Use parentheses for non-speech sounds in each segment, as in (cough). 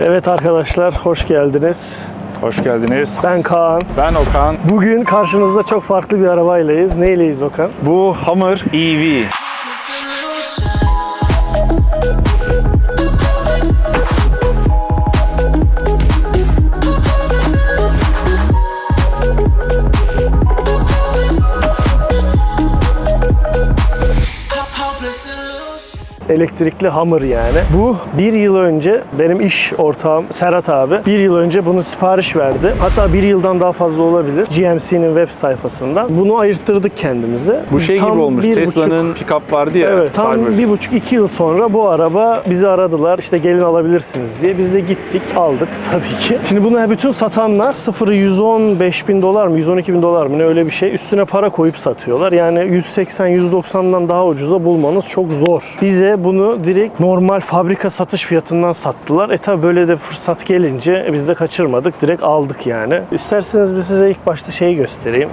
Evet arkadaşlar hoş geldiniz. Hoş geldiniz. Ben Kaan. Ben Okan. Bugün karşınızda çok farklı bir arabaylayız. Neyleyiz Okan? Bu Hummer EV. Elektrikli Hummer yani. Bu bir yıl önce benim iş ortağım Serhat abi bir yıl önce bunu sipariş verdi. Hatta bir yıldan daha fazla olabilir. GMC'nin web sayfasından. Bunu ayırttırdık kendimize. Bu şey Tam gibi olmuş. Tesla'nın pick-up vardı ya. Evet, tam Cyber. bir buçuk iki yıl sonra bu araba bizi aradılar. İşte gelin alabilirsiniz diye. Biz de gittik, aldık (laughs) tabii ki. Şimdi bunu bütün satanlar sıfırı 115 bin dolar mı, 112 bin dolar mı ne öyle bir şey üstüne para koyup satıyorlar. Yani 180-190'dan daha ucuza bulmanız çok zor. Bize bunu direkt normal fabrika satış fiyatından sattılar. E tabi böyle de fırsat gelince biz de kaçırmadık. Direkt aldık yani. İsterseniz bir size ilk başta şeyi göstereyim.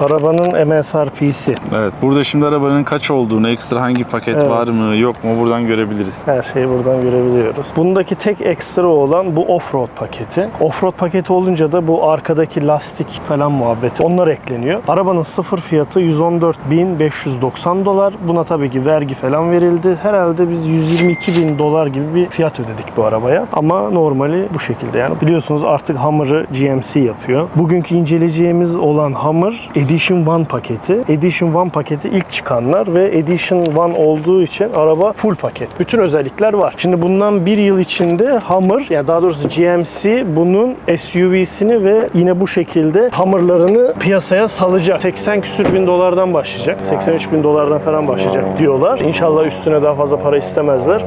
Arabanın MSRP'si. Evet. Burada şimdi arabanın kaç olduğunu, ekstra hangi paket Evet. var mı, yok mu buradan görebiliriz. Her şeyi buradan görebiliyoruz. Bundaki tek ekstra olan bu offroad paketi. Offroad paketi olunca da bu arkadaki lastik falan muhabbeti onlar ekleniyor. Arabanın sıfır fiyatı 114.590 dolar. Buna tabii ki vergi falan verildi. Herhalde biz 122 bin dolar gibi bir fiyat ödedik bu arabaya. Ama normali bu şekilde yani. Biliyorsunuz artık Hummer'ı GMC yapıyor. Bugünkü inceleyeceğimiz olan Hummer Edition 1 paketi. Edition 1 paketi ilk çıkanlar ve Edition 1 olduğu için araba full paket. Bütün özellikler var. Şimdi bundan bir yıl içinde Hummer, yani daha doğrusu GMC bunun SUV'sini ve yine bu şekilde Hummer'larını piyasaya salacak. 80 küsür bin dolardan başlayacak. 83 bin dolardan falan başlayacak diyorlar. İnşallah üstüne daha fazla para istemezler.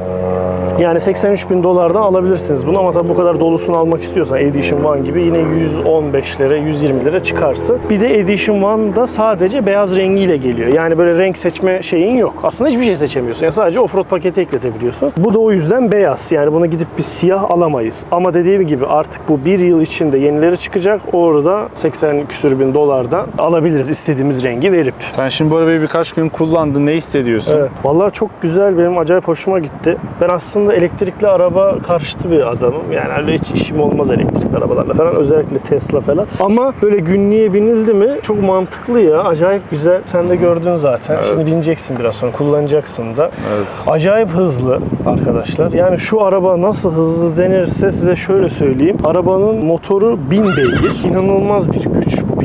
Yani 83 bin dolardan alabilirsiniz bunu ama tabii bu kadar dolusunu almak istiyorsan Edition 1 gibi yine 115'lere 120'lere çıkarsın. Bir de Edition 1'da sadece beyaz rengiyle geliyor. Yani böyle renk seçme şeyin yok. Aslında hiçbir şey seçemiyorsun. Yani sadece offroad paketi ekletebiliyorsun. Bu da o yüzden beyaz. Yani bunu gidip bir siyah alamayız. Ama dediğim gibi artık bu bir yıl içinde yenileri çıkacak. Orada 80 küsür bin dolardan alabiliriz istediğimiz rengi verip. Sen şimdi bu arabayı birkaç gün kullandın. Ne hissediyorsun? Evet. Vallahi çok güzel. Benim acayip hoşuma gitti. Ben aslında elektrikli araba karşıtı bir adamım. Yani öyle hiç işim olmaz elektrikli arabalarla falan. Özellikle Tesla falan. Ama böyle günlüğe binildi mi çok mantıklı ya. Acayip güzel. Sen de gördün zaten. Evet. Şimdi bineceksin biraz sonra. Kullanacaksın da. Evet. Acayip hızlı arkadaşlar. Yani şu araba nasıl hızlı denirse size şöyle söyleyeyim. Arabanın motoru 1000 beygir. İnanılmaz bir güç bu 1000 beygir.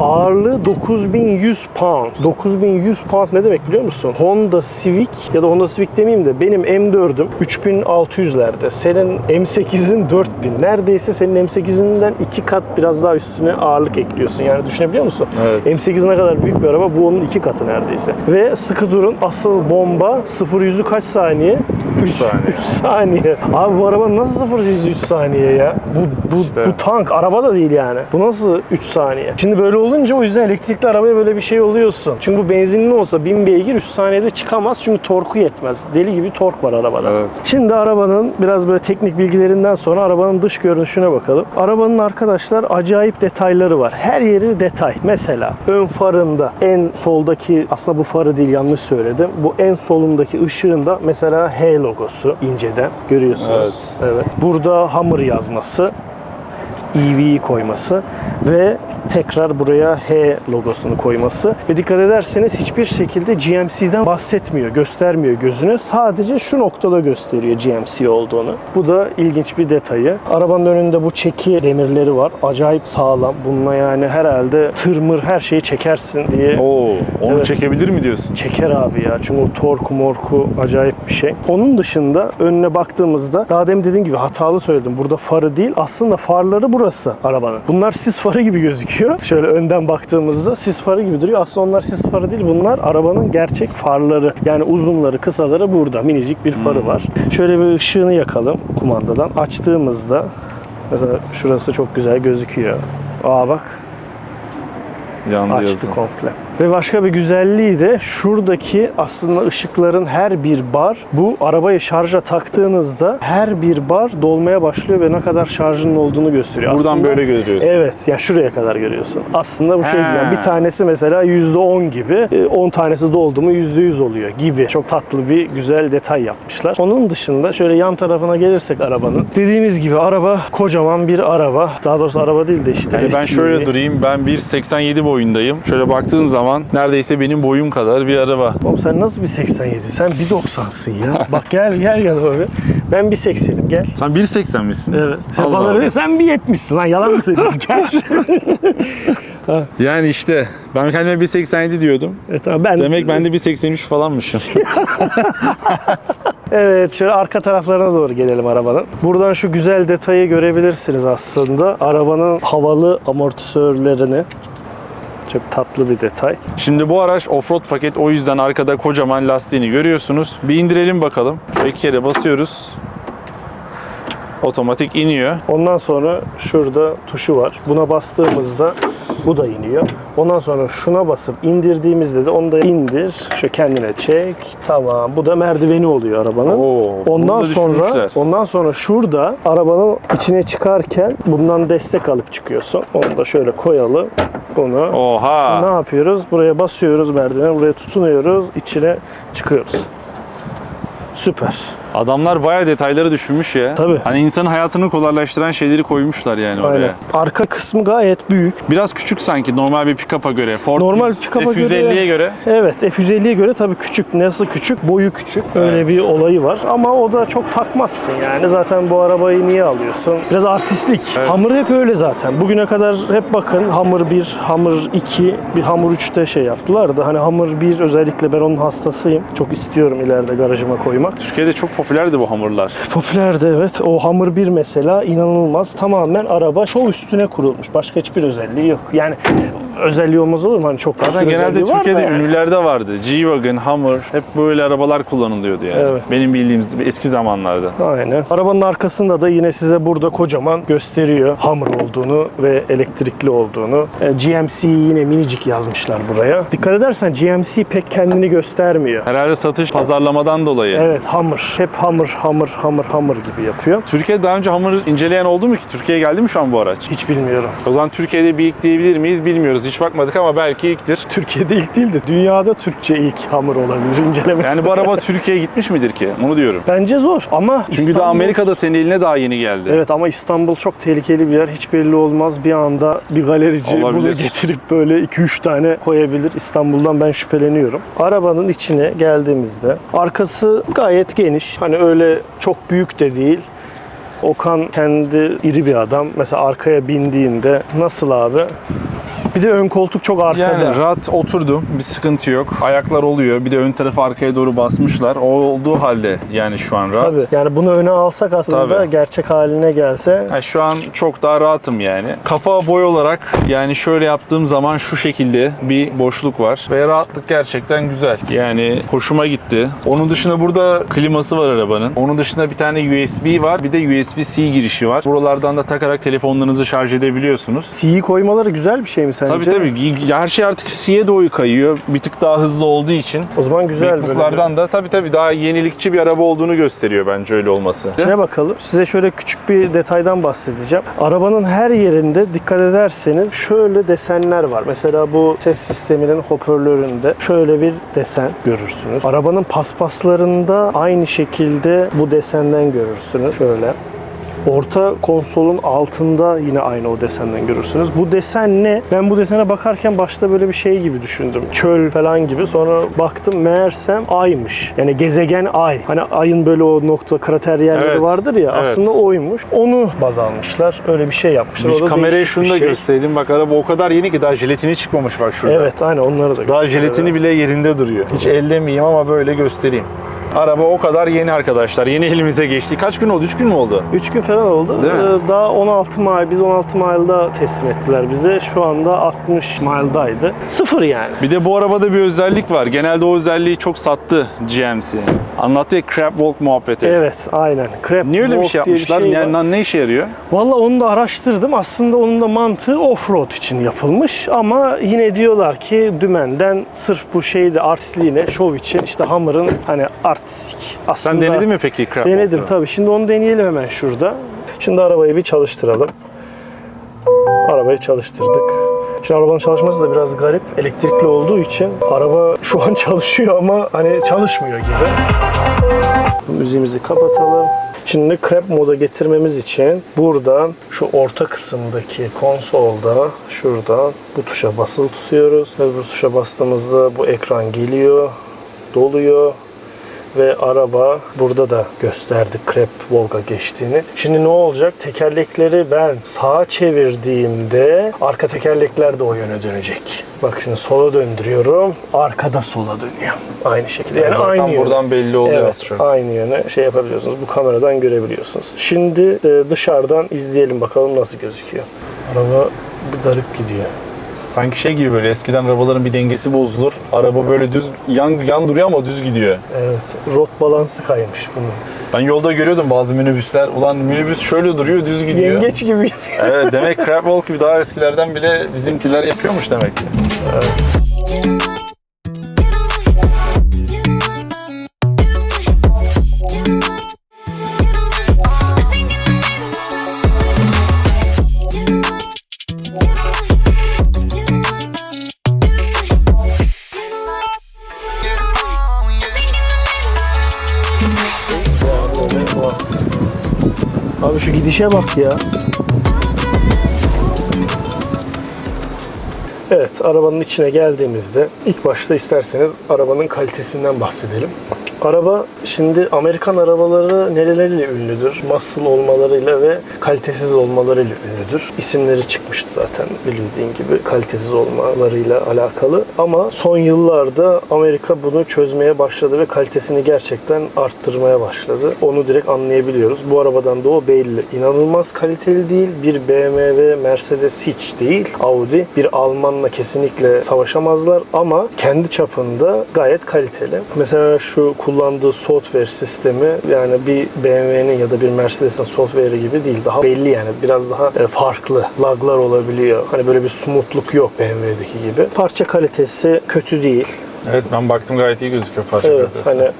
Ağırlığı 9100 pound. 9100 pound ne demek biliyor musun? Honda Civic ya da Honda Civic demeyeyim de benim M4'üm 3600'lerde. Senin M8'in 4000. Neredeyse senin M8'inden iki kat biraz daha üstüne ağırlık ekliyorsun. Yani düşünebiliyor musun? Evet. M8 ne kadar büyük bir araba bu onun iki katı neredeyse. Ve sıkı durun asıl bomba 0-100'ü kaç saniye? 3 saniye. (laughs) 3 saniye. Abi bu araba nasıl 0 100 3 saniye ya? Bu bu İşte. bu tank araba da değil yani. Bu nasıl 3 saniye? Şimdi böyle olunca o yüzden elektrikli arabaya böyle bir şey oluyorsun. Çünkü bu benzinli olsa 1000 beygir 3 saniyede çıkamaz çünkü torku yetmez. Deli gibi tork var arabada. Evet. Şimdi arabanın biraz böyle teknik bilgilerinden sonra arabanın dış görünüşüne bakalım. Arabanın arkadaşlar acayip detayları var. Her yeri detay. Mesela ön farında en soldaki aslında bu farı değil yanlış söyledim. Bu en solundaki ışığında mesela H logosu inceden görüyorsunuz. Evet. Burada Hummer yazması. EV'yi koyması ve tekrar buraya H logosunu koyması. Ve dikkat ederseniz hiçbir şekilde GMC'den bahsetmiyor, göstermiyor gözüne. Sadece şu noktada gösteriyor GMC olduğunu. Bu da ilginç bir detayı. Arabanın önünde bu çeki demirleri var. Acayip sağlam. Bununla yani herhalde tırmır her şeyi çekersin diye Oo, onu Evet. çekebilir mi diyorsun? Çeker abi ya. Çünkü o torku morku acayip bir şey. Onun dışında önüne baktığımızda daha demin dediğim gibi hatalı söyledim. Burada farı değil. Aslında farları burası arabanın. Bunlar sis farı gibi gözüküyor. Şöyle önden baktığımızda sis farı gibi duruyor. Aslında onlar sis farı değil. Bunlar arabanın gerçek farları. Yani uzunları, kısaları burada. Minicik bir farı var. Şöyle bir ışığını yakalım kumandadan. Açtığımızda mesela şurası çok güzel gözüküyor. Aa bak Yandı açtı yazı. komple. Ve başka bir güzelliği de şuradaki aslında ışıkların her bir bar bu arabayı şarja taktığınızda her bir bar dolmaya başlıyor ve ne kadar şarjının olduğunu gösteriyor. Buradan Aslında- böyle görüyorsun. Evet ya şuraya kadar görüyorsun. Aslında bu şey yani bir tanesi mesela %10 gibi e, 10 tanesi doldu mu %100 oluyor gibi. Çok tatlı bir güzel detay yapmışlar. Onun dışında şöyle yan tarafına gelirsek arabanın. Dediğimiz gibi araba kocaman bir araba. Daha doğrusu araba değil de işte. Yani ben şöyle durayım. Ben 1.87 boyundayım. Şöyle baktığın zaman neredeyse benim boyum kadar bir araba. Oğlum sen nasıl bir 87? Sen 1.90'sın ya. (laughs) Bak gel gel yanıma bir. Ben 1.80'im gel. Sen 1.80 misin? Evet. Sen, bana öyle, sen 1.70'sin lan yalan mı söylüyorsun? (laughs) gel. Yani işte ben kendime 1.87 diyordum. evet, tamam, ben, Demek ben de 1.83 falanmışım. (laughs) Evet şöyle arka taraflarına doğru gelelim arabanın. Buradan şu güzel detayı görebilirsiniz aslında. Arabanın havalı amortisörlerini. Çok tatlı bir detay. Şimdi bu araç offroad paket o yüzden arkada kocaman lastiğini görüyorsunuz. Bir indirelim bakalım. Bir kere basıyoruz. Otomatik iniyor. Ondan sonra şurada tuşu var. Buna bastığımızda bu da iniyor. Ondan sonra şuna basıp indirdiğimizde de onu da indir. Şu kendine çek. Tamam. Bu da merdiveni oluyor arabanın. Oo, ondan da sonra ondan sonra şurada arabanın içine çıkarken bundan destek alıp çıkıyorsun. Onu da şöyle koyalım. Bunu Ne Oha. yapıyoruz? Buraya basıyoruz merdivene, buraya tutunuyoruz, içine çıkıyoruz. Süper. Adamlar bayağı detayları düşünmüş ya. Tabii. Hani insanın hayatını kolaylaştıran şeyleri koymuşlar yani oraya. Aynen. Arka kısmı gayet büyük. Biraz küçük sanki normal bir pick-up'a göre. Ford Normal 100 pick-up'a F150'ye göre. Evet, F150'ye göre tabii küçük. Nasıl küçük? Boyu küçük. Öyle Evet. bir olayı var. Ama o da çok takmazsın yani. Zaten bu arabayı niye alıyorsun? Biraz artistlik. Evet. Hamur hep öyle zaten. Bugüne kadar hep bakın Hamur 1, Hamur 2, bir Hamur 3'te şey yaptılar da hani Hamur 1 özellikle ben onun hastasıyım. Çok istiyorum ileride garajıma koymak. Türkiye'de çok popülerdi bu hamurlar. Popülerdi evet. O Hammer 1 mesela inanılmaz. Tamamen araba şov üstüne kurulmuş. Başka hiçbir özelliği yok. Yani özelliği olmaz olur mu? Hani çok fazla genelde var Türkiye'de yani. ünlülerde vardı. G-Wagon, Hummer hep böyle arabalar kullanılıyordu yani. Evet. Benim bildiğim eski zamanlarda. Aynen. Arabanın arkasında da yine size burada kocaman gösteriyor Hummer olduğunu ve elektrikli olduğunu. E, GMC yine minicik yazmışlar buraya. Dikkat edersen GMC pek kendini göstermiyor. Herhalde satış pazarlamadan dolayı. Evet Hummer. Hep Hummer, Hummer, Hummer, Hummer gibi yapıyor. Türkiye'de daha önce Hummer inceleyen oldu mu ki? Türkiye'ye geldi mi şu an bu araç? Hiç bilmiyorum. O zaman Türkiye'de bir ilk diyebilir miyiz bilmiyoruz. Hiç bakmadık ama belki ilktir. Türkiye'de ilk değil de dünyada Türkçe ilk Hummer olabilir (laughs) incelemesi. Yani bu araba Türkiye'ye gitmiş midir ki? Onu diyorum. Bence zor ama Çünkü İstanbul- daha Amerika'da senin eline daha yeni geldi. Evet ama İstanbul çok tehlikeli bir yer. Hiç belli olmaz. Bir anda bir galerici bunu Olabilir. getirip böyle 2-3 tane koyabilir. İstanbul'dan ben şüpheleniyorum. Arabanın içine geldiğimizde arkası gayet geniş. Hani öyle çok büyük de değil. Okan kendi iri bir adam. Mesela arkaya bindiğinde nasıl abi? Bir de ön koltuk çok arkada. Yani rahat oturdum. Bir sıkıntı yok. Ayaklar oluyor. Bir de ön tarafı arkaya doğru basmışlar. O olduğu halde yani şu an rahat. Tabii. Yani bunu öne alsak aslında Tabii. gerçek haline gelse Ha, şu an çok daha rahatım yani. Kafa boy olarak yani şöyle yaptığım zaman şu şekilde bir boşluk var. Ve rahatlık gerçekten güzel. Yani hoşuma gitti. Onun dışında burada kliması var arabanın. Onun dışında bir tane USB var. Bir de USB-C girişi var. Buralardan da takarak telefonlarınızı şarj edebiliyorsunuz. C'yi koymaları güzel bir şey mi sence? Tabii tabii. Her şey artık C'ye doğru kayıyor. Bir tık daha hızlı olduğu için. O zaman güzel böyle. MacBook'lardan da tabii tabii daha yenilikçi bir araba olduğunu gösteriyor bence öyle olması. İçine bakalım. Size şöyle küçük bir detaydan bahsedeceğim. Arabanın her yerinde dikkat ederseniz şöyle desenler var. Mesela bu ses sisteminin hoparlöründe şöyle bir desen görürsünüz. Arabanın paspaslarında aynı şekilde bu desenden görürsünüz. Şöyle. Orta konsolun altında yine aynı o desenden görürsünüz. Bu desen ne? Ben bu desene bakarken başta böyle bir şey gibi düşündüm. Çöl falan gibi. Sonra baktım meğersem aymış. Yani gezegen ay. Hani ayın böyle o nokta krater yerleri Evet. vardır ya. Evet. Aslında oymuş. Onu baz almışlar. Öyle bir şey yapmışlar. Kameraya değişik şunu da şey. gösterelim. Bak araba o kadar yeni ki daha jelatini çıkmamış bak şurada. Evet aynen onları da Daha jelatini bile yerinde duruyor. Hiç ellemeyeyim ama böyle göstereyim. Araba o kadar yeni arkadaşlar. Yeni elimize geçti. Kaç gün oldu? 3 gün mü oldu? 3 gün falan oldu. Değil mi? Ee, Daha 16 mile, biz 16 mile'da teslim ettiler bize. Şu anda 60 mile'daydı. Sıfır yani. Bir de bu arabada bir özellik var. Genelde o özelliği çok sattı GMC. Anlattı ya crab walk muhabbeti. Evet, aynen. Crab Niye öyle bir walk şey diye yapmışlar? şey yani ne işe yarıyor? Valla onu da araştırdım. Aslında onun da mantığı offroad için yapılmış. Ama yine diyorlar ki dümenden sırf bu şeyde artistliğine, şov için işte Hammer'ın hani artistik aslında. Sen denedin mi peki crab Denedim walk'u? tabii. Şimdi onu deneyelim hemen şurada. Şimdi arabayı bir çalıştıralım. Arabayı çalıştırdık. Şimdi arabanın çalışması da biraz garip. Elektrikli olduğu için araba şu an (laughs) çalışıyor ama hani çalışmıyor gibi. Müziğimizi kapatalım. Şimdi crab moda getirmemiz için buradan şu orta kısımdaki konsolda şuradan bu tuşa basılı tutuyoruz. Ve bu tuşa bastığımızda bu ekran geliyor, doluyor ve araba burada da gösterdi Crab Volga geçtiğini. Şimdi ne olacak? Tekerlekleri ben sağa çevirdiğimde arka tekerlekler de o yöne dönecek. Bak şimdi sola döndürüyorum. Arkada sola dönüyor. Aynı şekilde. Yani Zaten aynı yöne. buradan belli oluyor Evet, aynı yöne şey yapabiliyorsunuz. Bu kameradan görebiliyorsunuz. Şimdi e, dışarıdan izleyelim bakalım nasıl gözüküyor. Araba bir garip gidiyor. Sanki şey gibi böyle eskiden arabaların bir dengesi bozulur. Araba böyle düz yan, yan duruyor ama düz gidiyor. Evet, rot balansı kaymış bunun. Ben yolda görüyordum bazı minibüsler. Ulan minibüs şöyle duruyor düz gidiyor. Yengeç gibi gidiyor. (laughs) Evet demek crab walk gibi daha eskilerden bile bizimkiler yapıyormuş demek ki. Abi şu gidişe bak ya. Evet, arabanın içine geldiğimizde ilk başta isterseniz arabanın kalitesinden bahsedelim. Araba şimdi Amerikan arabaları nereleriyle ünlüdür? Muscle olmalarıyla ve kalitesiz olmalarıyla ünlüdür. İsimleri çıkmıştı zaten bildiğin gibi kalitesiz olmalarıyla alakalı. Ama son yıllarda Amerika bunu çözmeye başladı ve kalitesini gerçekten arttırmaya başladı. Onu direkt anlayabiliyoruz. Bu arabadan da o belli. İnanılmaz kaliteli değil. Bir BMW, Mercedes hiç değil. Audi bir Almanla kesinlikle savaşamazlar ama kendi çapında gayet kaliteli. Mesela şu kullandığı software sistemi yani bir BMW'nin ya da bir Mercedes'in software'i gibi değil. Daha belli yani. Biraz daha e, farklı. Laglar olabiliyor. Hani böyle bir smooth'luk yok BMW'deki gibi. Parça kalitesi kötü değil. Evet ben baktım gayet iyi gözüküyor parça Evet kalitesi. hani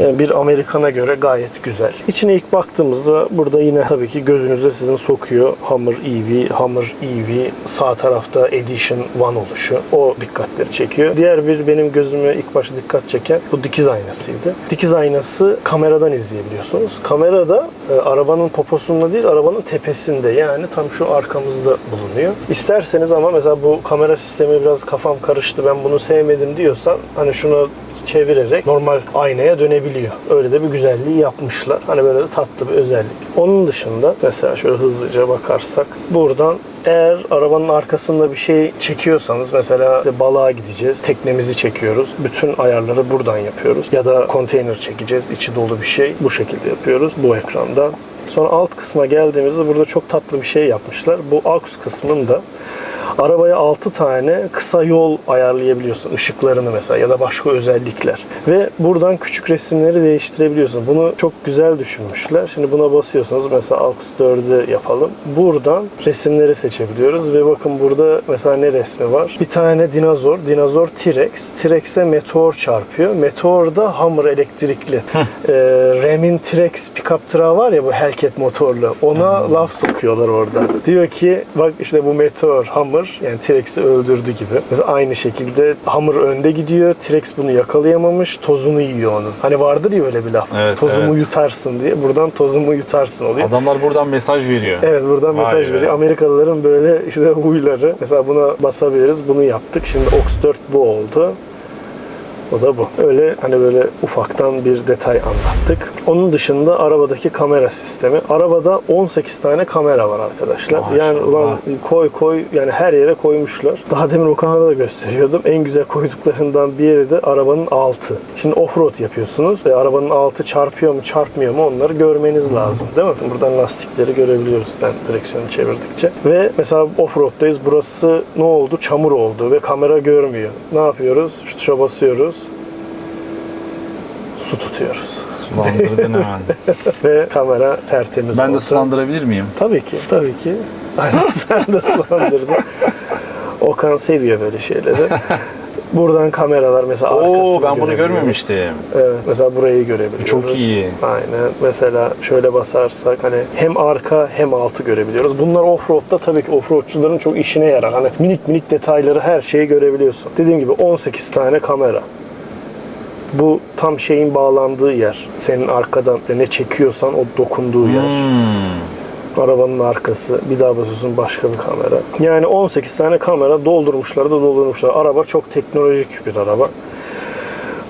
bir Amerikan'a göre gayet güzel. İçine ilk baktığımızda burada yine tabii ki gözünüze sizin sokuyor Hummer EV, Hummer EV sağ tarafta Edition One oluşu. O dikkatleri çekiyor. Diğer bir benim gözüme ilk başta dikkat çeken bu dikiz aynasıydı. Dikiz aynası kameradan izleyebiliyorsunuz. Kamerada e, arabanın poposunda değil arabanın tepesinde yani tam şu arkamızda bulunuyor. İsterseniz ama mesela bu kamera sistemi biraz kafam karıştı ben bunu sevmedim diyorsan hani şunu çevirerek normal aynaya dönebiliyor. Öyle de bir güzelliği yapmışlar. Hani böyle tatlı bir özellik. Onun dışında mesela şöyle hızlıca bakarsak buradan eğer arabanın arkasında bir şey çekiyorsanız mesela işte balığa gideceğiz, teknemizi çekiyoruz. Bütün ayarları buradan yapıyoruz. Ya da konteyner çekeceğiz, içi dolu bir şey. Bu şekilde yapıyoruz bu ekrandan. Sonra alt kısma geldiğimizde burada çok tatlı bir şey yapmışlar. Bu aux kısmında arabaya 6 tane kısa yol ayarlayabiliyorsun. ışıklarını mesela ya da başka özellikler. Ve buradan küçük resimleri değiştirebiliyorsun. Bunu çok güzel düşünmüşler. Şimdi buna basıyorsunuz. Mesela aux 4'ü yapalım. Buradan resimleri seçebiliyoruz ve bakın burada mesela ne resmi var? Bir tane dinozor. Dinozor T-Rex. T-Rex'e meteor çarpıyor. Meteor da Hummer elektrikli. ee, Rem'in T-Rex pickup truck var ya bu Hellcat motorlu. Ona laf sokuyorlar orada. Diyor ki bak işte bu meteor Hummer yani T-Rex'i öldürdü gibi. Mesela aynı şekilde Hummer önde gidiyor. T-Rex bunu yakalayamamış. Tozunu yiyor onun. Hani vardır ya öyle bir laf. Evet, tozumu evet. yutarsın diye. Buradan tozumu yutarsın oluyor. Adamlar buradan mesaj veriyor. Evet buradan Vay mesaj be. veriyor. Amerikalıların böyle işte huyları. Mesela buna basabiliriz. Bunu yaptık. Şimdi Ox 4 bu oldu. O da bu. Öyle hani böyle ufaktan bir detay anlattık. Onun dışında arabadaki kamera sistemi. Arabada 18 tane kamera var arkadaşlar. Yani Maşallah. ulan koy koy yani her yere koymuşlar. Daha demin Okan'a da gösteriyordum. En güzel koyduklarından bir yeri de arabanın altı. Şimdi offroad yapıyorsunuz ve arabanın altı çarpıyor mu çarpmıyor mu onları görmeniz lazım değil mi? Buradan lastikleri görebiliyoruz ben direksiyonu çevirdikçe. Ve mesela offroad'dayız. Burası ne oldu? Çamur oldu ve kamera görmüyor. Ne yapıyoruz? Şu tuşa basıyoruz. Su tutuyoruz. Sulandırdın hemen. (laughs) Ve kamera tertemiz ben de oldu. sulandırabilir miyim? Tabii ki, tabii ki. (laughs) Aynen sen de sulandırdın. Okan seviyor böyle şeyleri. (laughs) Buradan kameralar mesela arkasını Oo ben bunu görebiliyoruz. görmemiştim. Evet, mesela burayı görebiliyoruz. Çok iyi. Aynen. Mesela şöyle basarsak hani hem arka hem altı görebiliyoruz. Bunlar offroad'da tabii ki offroadçuların çok işine yarar. Hani minik minik detayları her şeyi görebiliyorsun. Dediğim gibi 18 tane kamera. Bu tam şeyin bağlandığı yer. Senin arkadan ne çekiyorsan o dokunduğu yer. Hmm. Arabanın arkası. Bir daha basıyorsun başka bir kamera. Yani 18 tane kamera doldurmuşlar da doldurmuşlar. Araba çok teknolojik bir araba.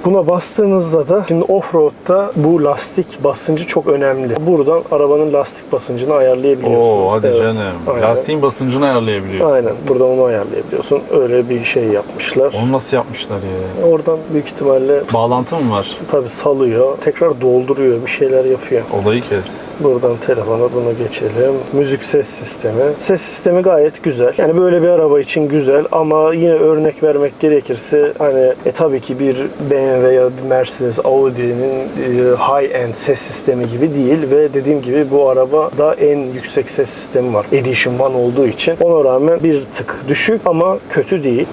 Buna bastığınızda da şimdi offroad'da bu lastik basıncı çok önemli. Buradan arabanın lastik basıncını ayarlayabiliyorsunuz. Oo hadi Evet. canım. Aynen. Lastiğin basıncını ayarlayabiliyorsun. Aynen. Buradan onu ayarlayabiliyorsun. Öyle bir şey yapmışlar. Onu nasıl yapmışlar ya? Oradan büyük ihtimalle Bağlantı mı var? Tabii salıyor. Tekrar dolduruyor. Bir şeyler yapıyor. Olayı kes. Buradan telefona bunu geçelim. Müzik ses sistemi. Ses sistemi gayet güzel. Yani böyle bir araba için güzel ama yine örnek vermek gerekirse hani e tabii ki bir BMW ya bir Mercedes, Audi'nin e, high-end ses sistemi gibi değil ve dediğim gibi bu araba da en yüksek ses sistemi var. Edition One olduğu için ona rağmen bir tık düşük ama kötü değil.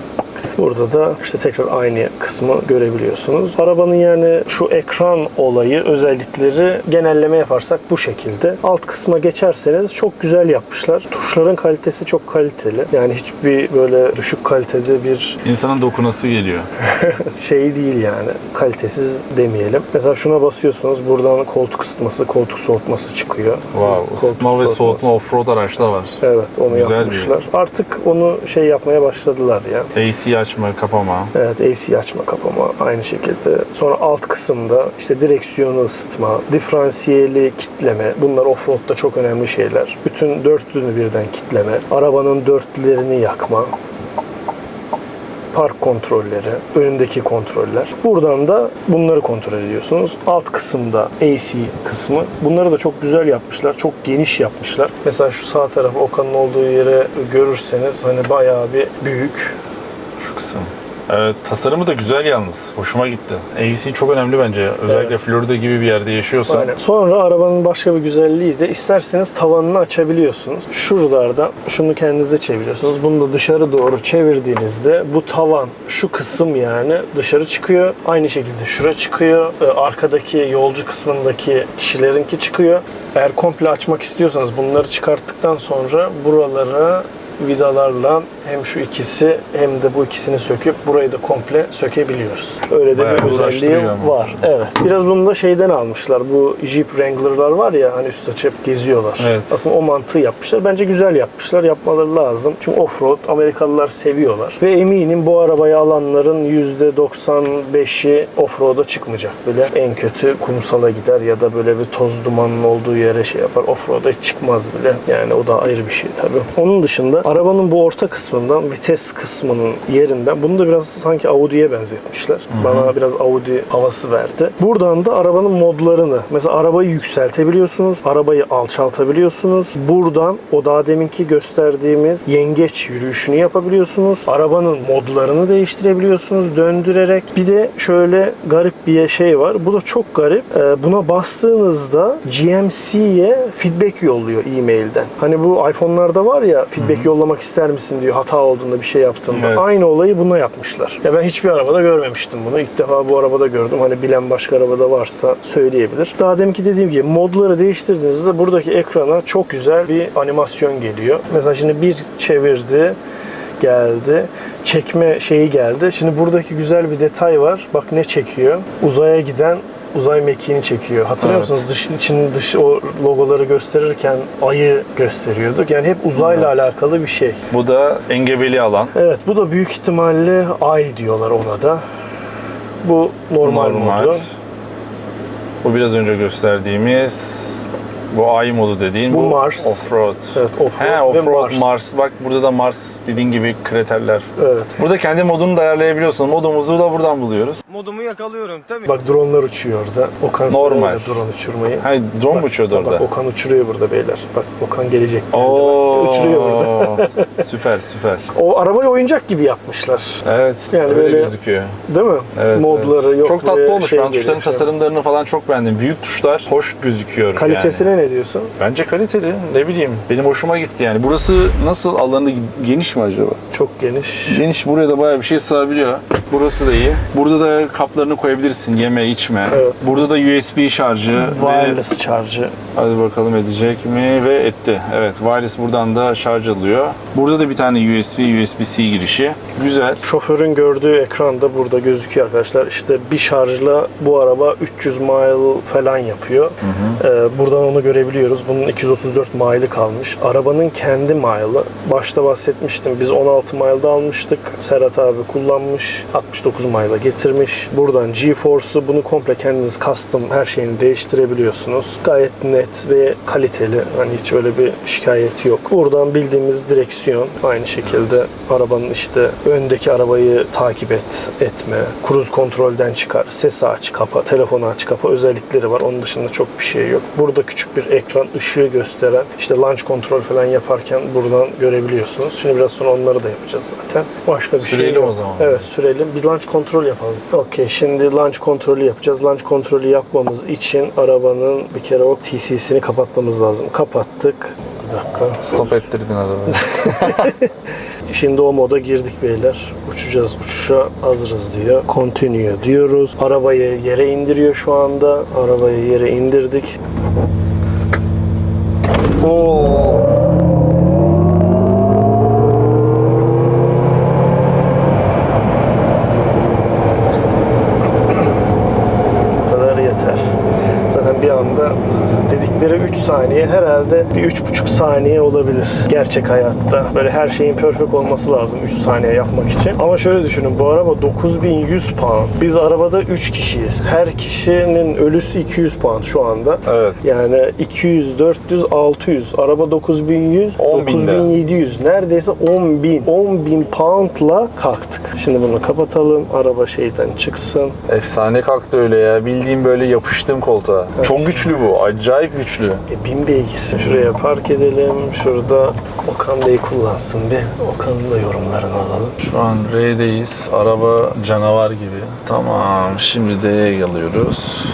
Burada da işte tekrar aynı kısmı görebiliyorsunuz. Arabanın yani şu ekran olayı, özellikleri genelleme yaparsak bu şekilde. Alt kısma geçerseniz çok güzel yapmışlar. Tuşların kalitesi çok kaliteli. Yani hiçbir böyle düşük kalitede bir İnsanın dokunası geliyor. (laughs) şey değil yani. Kalitesiz demeyelim. Mesela şuna basıyorsunuz buradan koltuk ısıtması, koltuk soğutması çıkıyor. Wow. Isıtma ve soğutması. soğutma offroad araçta var. Evet onu Güzel bir- yapmışlar. Artık onu şey yapmaya başladılar ya. AC açma, kapama. Evet AC açma kapama aynı şekilde. Sonra alt kısımda işte direksiyonu ısıtma, diferansiyeli kitleme. Bunlar offroad'da çok önemli şeyler. Bütün dörtlünü birden kitleme, arabanın dörtlülerini yakma, park kontrolleri, önündeki kontroller. Buradan da bunları kontrol ediyorsunuz. Alt kısımda AC kısmı. Bunları da çok güzel yapmışlar. Çok geniş yapmışlar. Mesela şu sağ tarafı Okan'ın olduğu yere görürseniz hani bayağı bir büyük. Şu kısım. Evet, tasarımı da güzel yalnız. Hoşuma gitti. AC çok önemli bence. Özellikle Florida gibi bir yerde yaşıyorsan. Aynen. Sonra arabanın başka bir güzelliği de isterseniz tavanını açabiliyorsunuz. Şuralarda şunu kendinize çeviriyorsunuz. Bunu da dışarı doğru çevirdiğinizde bu tavan şu kısım yani dışarı çıkıyor. Aynı şekilde şura çıkıyor. Ee, Arkadaki yolcu kısmındaki kişilerinki çıkıyor. Eğer komple açmak istiyorsanız bunları çıkarttıktan sonra buralara vidalarla hem şu ikisi hem de bu ikisini söküp burayı da komple sökebiliyoruz. Öyle de Bayağı bir özelliği ama. var. Evet. Biraz bunu da şeyden almışlar. Bu Jeep Wrangler'lar var ya hani üst açıp geziyorlar. Evet. Aslında o mantığı yapmışlar. Bence güzel yapmışlar. Yapmaları lazım. Çünkü offroad Amerikalılar seviyorlar. Ve eminim bu arabayı alanların %95'i offroad'a çıkmayacak bile. En kötü kumsala gider ya da böyle bir toz dumanın olduğu yere şey yapar. Offroad'a çıkmaz bile. Yani o da ayrı bir şey tabii. Onun dışında arabanın bu orta kısmından vites kısmının yerinden bunu da biraz sanki Audi'ye benzetmişler. Bana biraz Audi havası verdi. Buradan da arabanın modlarını mesela arabayı yükseltebiliyorsunuz, arabayı alçaltabiliyorsunuz. Buradan o daha deminki gösterdiğimiz yengeç yürüyüşünü yapabiliyorsunuz. Arabanın modlarını değiştirebiliyorsunuz döndürerek. Bir de şöyle garip bir şey var. Bu da çok garip. Ee, Buna bastığınızda GMC'ye feedback yolluyor e-mailden. Hani bu iPhone'larda var ya feedback yollamak ister misin diyor hata olduğunda bir şey yaptığında. Evet. Aynı olayı buna yapmışlar. Ya ben hiçbir arabada görmemiştim bunu. İlk defa bu arabada gördüm. Hani bilen başka arabada varsa söyleyebilir. Daha deminki dediğim gibi modları değiştirdiğinizde buradaki ekrana çok güzel bir animasyon geliyor. Mesela şimdi bir çevirdi geldi. Çekme şeyi geldi. Şimdi buradaki güzel bir detay var. Bak ne çekiyor? Uzaya giden uzay mekiğini çekiyor. Hatırlıyor Evet. musunuz? Dış, için dış o logoları gösterirken ayı gösteriyorduk. Yani hep uzayla Evet. alakalı bir şey. Bu da engebeli alan. Evet bu da büyük ihtimalle ay diyorlar ona da. Bu normal, Normal. modu. Bu biraz önce gösterdiğimiz Bu ay modu dediğin Bu bu, Mars. offroad. Evet, offroad He, ve offroad Mars. Mars. Bak burada da Mars dediğin gibi kraterler. Evet. Burada kendi modunu da ayarlayabiliyorsun. Modumuzu da buradan buluyoruz. Modumu yakalıyorum tabii. Bak dronlar uçuyor orada. Okan Normal. Drone uçurmayı. Hayır drone mu uçuyordu Bak, orada? Okan uçuruyor burada beyler. Bak Okan gelecek. Oo, Bak, uçuruyor burada. (laughs) süper süper. O arabayı oyuncak gibi yapmışlar. Evet. Yani öyle böyle- gözüküyor. Değil mi? Evet, Modları evet. yok. Çok tatlı olmuş. şey ben tuşların an. tasarımlarını falan çok beğendim. Büyük tuşlar hoş gözüküyor Kalitesine yani. Ne diyorsun? Bence kaliteli. Ne bileyim. Benim hoşuma gitti yani. Burası nasıl alanı geniş mi acaba? Çok geniş. Geniş buraya da bayağı bir şey sığabiliyor. Burası da iyi. Burada da kaplarını koyabilirsin. Yeme, içme. Evet. Burada da USB şarjı ve Wireless charge'ı. hadi bakalım edecek mi ve etti. Evet, wireless buradan da şarj alıyor. Burada da bir tane USB, USB-C girişi. Güzel. Şoförün gördüğü ekranda burada gözüküyor arkadaşlar. İşte bir şarjla bu araba 300 mile falan yapıyor. Ee, buradan onu görebiliyoruz. Bunun 234 mile'ı kalmış. Arabanın kendi mile'ı. Başta bahsetmiştim. Biz 16 mile'da almıştık. Serhat abi kullanmış. 69 mile'a getirmiş. Buradan GeForce'u bunu komple kendiniz custom her şeyini değiştirebiliyorsunuz. Gayet net ve kaliteli. Hani hiç öyle bir şikayet yok. Buradan bildiğimiz direksiyon aynı şekilde arabanın işte öndeki arabayı takip et, etme, kruz kontrolden çıkar, sesi aç, kapa, telefonu aç, kapa özellikleri var. Onun dışında çok bir şey yok. Burada küçük bir ekran ışığı gösteren işte launch kontrol falan yaparken buradan görebiliyorsunuz. Şimdi biraz sonra onları da yapacağız zaten. Başka bir şey Sürelim yok. o zaman. Evet sürelim. Bir launch kontrol yapalım. Okey şimdi launch kontrolü yapacağız. Launch kontrolü yapmamız için arabanın bir kere o TC'sini kapatmamız lazım. Kapattık. Bir dakika. Stop ettirdin arabayı. (laughs) Şimdi o moda girdik beyler. Uçacağız. Uçuşa hazırız diyor. Continue diyoruz. Arabayı yere indiriyor şu anda. Arabayı yere indirdik. Oo. Bu kadar yeter. Zaten bir anda dedikleri 3 saniye herhalde bir 3,5 saniye olabilir gerçek hayatta. Böyle her şeyin perfect olması lazım 3 saniye yapmak için. Ama şöyle düşünün bu araba 9100 pound. Biz arabada 3 kişiyiz. Her kişinin ölüsü 200 pound şu anda. Evet. Yani 200, 400, 600. Araba 9100, 10 bin de. 9700. Neredeyse 10 bin. 10 bin poundla kalktık. Şimdi bunu kapatalım. Araba şeyden çıksın. Efsane kalktı öyle ya. Bildiğim böyle yapıştığım koltuğa. Çok güçlü bu. Acayip güçlü. E, bin beygir. Şuraya park edelim. Şurada Okan Bey kullansın bir. Okan'ın da yorumlarını alalım. Şu an R'deyiz. Araba canavar gibi. Tamam. Şimdi D'ye alıyoruz.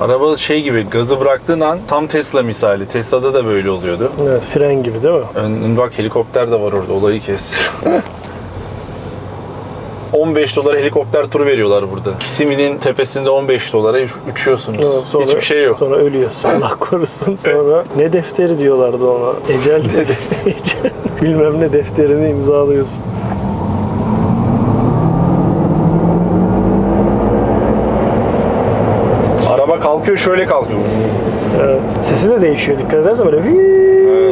Araba şey gibi gazı bıraktığın an tam Tesla misali. Tesla'da da böyle oluyordu. Evet fren gibi değil mi? Ön, bak helikopter de var orada. Olayı kes. (laughs) 15 dolara helikopter turu veriyorlar burada. Kisiminin tepesinde 15 dolara uç- uçuyorsunuz. Evet, sonra- Hiçbir şey yok. Sonra ölüyorsun. (laughs) Allah korusun. Sonra ne defteri diyorlardı ona? Ecel (laughs) Ecel. Bilmem ne defterini imzalıyorsun. Araba kalkıyor şöyle kalkıyor. Evet. Sesi de değişiyor. Dikkat edersen böyle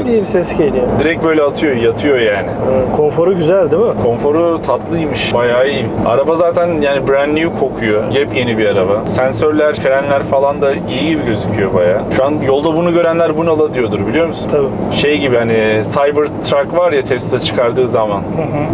bir ses geliyor. Direkt böyle atıyor, yatıyor yani. Evet, Konforu güzel değil mi? Konforu tatlıymış. Bayağı iyi. Araba zaten yani brand new kokuyor. Yepyeni bir araba. Sensörler, frenler falan da iyi gibi gözüküyor bayağı. Şu an yolda bunu görenler bunu ala diyordur biliyor musun? Tabii. Şey gibi hani Cybertruck var ya Tesla çıkardığı zaman.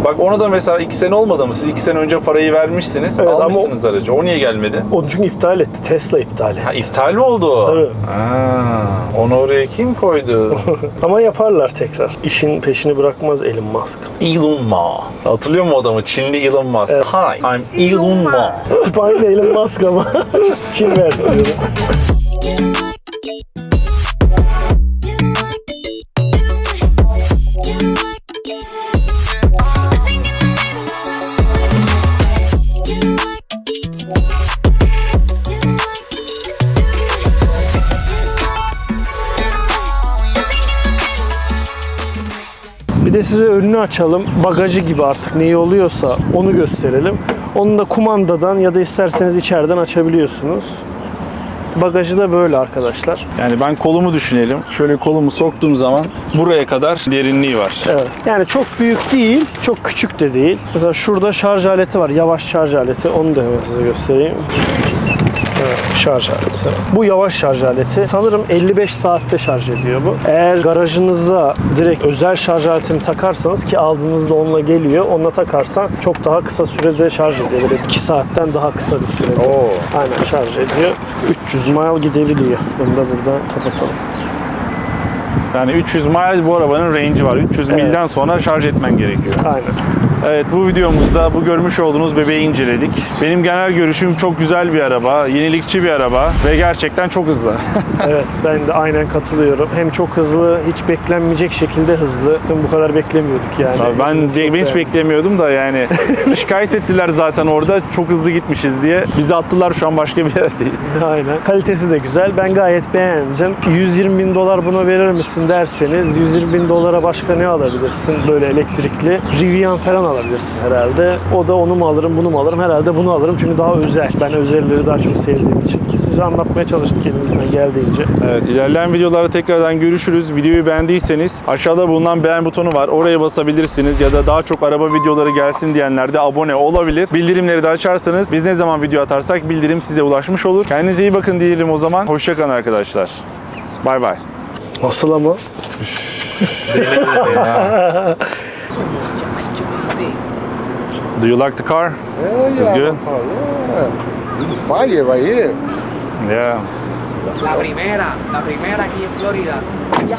Bak ona da mesela 2 sene olmadı mı? Siz 2 sene önce parayı vermişsiniz. Evet, almışsınız aracı. O niye gelmedi? Onu çünkü iptal etti. Tesla iptal etti. Ha iptal mi oldu o? Tabii. Ha, onu oraya kim koydu? (laughs) Ama yaparlar tekrar. İşin peşini bırakmaz Elon Musk. Elon Musk. Hatırlıyor musun adamı? Çinli Elon Musk. Evet. Hi, I'm Elon Musk. Tıp aynı Elon Musk ama Çin versiyonu. Size önünü açalım. Bagajı gibi artık neyi oluyorsa onu gösterelim. Onu da kumandadan ya da isterseniz içeriden açabiliyorsunuz. Bagajı da böyle arkadaşlar. Yani ben kolumu düşünelim. Şöyle kolumu soktuğum zaman buraya kadar derinliği var. Evet. Yani çok büyük değil, çok küçük de değil. Mesela şurada şarj aleti var, yavaş şarj aleti. Onu da hemen size göstereyim. Şarj aleti. Bu yavaş şarj aleti. Sanırım 55 saatte şarj ediyor bu. Eğer garajınıza direkt özel şarj aletini takarsanız ki aldığınızda onunla geliyor. Onunla takarsan çok daha kısa sürede şarj ediyor. Böyle 2 saatten daha kısa bir sürede. Oo. Aynen şarj ediyor. 300 mile gidebiliyor. Bunu da burada kapatalım. Yani 300 mile bu arabanın range'i var. 300 Evet. milden sonra şarj etmen gerekiyor. Aynen. Evet bu videomuzda bu görmüş olduğunuz bebeği inceledik. Benim genel görüşüm çok güzel bir araba, yenilikçi bir araba ve gerçekten çok hızlı. (laughs) Evet ben de aynen katılıyorum. Hem çok hızlı, hiç beklenmeyecek şekilde hızlı. Hem bu kadar beklemiyorduk yani. Abi ben, Hepimiz ben hiç beklemiyordum da yani (laughs) şikayet ettiler zaten orada çok hızlı gitmişiz diye. Bizi attılar şu an başka bir yerdeyiz. Aynen. Kalitesi de güzel. Ben gayet beğendim. 120 bin dolar buna verir misin derseniz 120 bin dolara başka ne alabilirsin böyle elektrikli? Rivian falan alabilirsin herhalde. O da onu mu alırım bunu mu alırım? Herhalde bunu alırım çünkü daha özel. Ben özelleri daha çok sevdiğim için. Size anlatmaya çalıştık elimizden geldiğince. Evet ilerleyen videolarda tekrardan görüşürüz. Videoyu beğendiyseniz aşağıda bulunan beğen butonu var. Oraya basabilirsiniz ya da daha çok araba videoları gelsin diyenler de abone olabilir. Bildirimleri de açarsanız biz ne zaman video atarsak bildirim size ulaşmış olur. Kendinize iyi bakın diyelim o zaman. Hoşçakalın arkadaşlar. Bay bay. Nasıl ama? Do you like the car? It's good? this is Fire right here. Yeah. La primera, la primera aquí en Florida. Ya.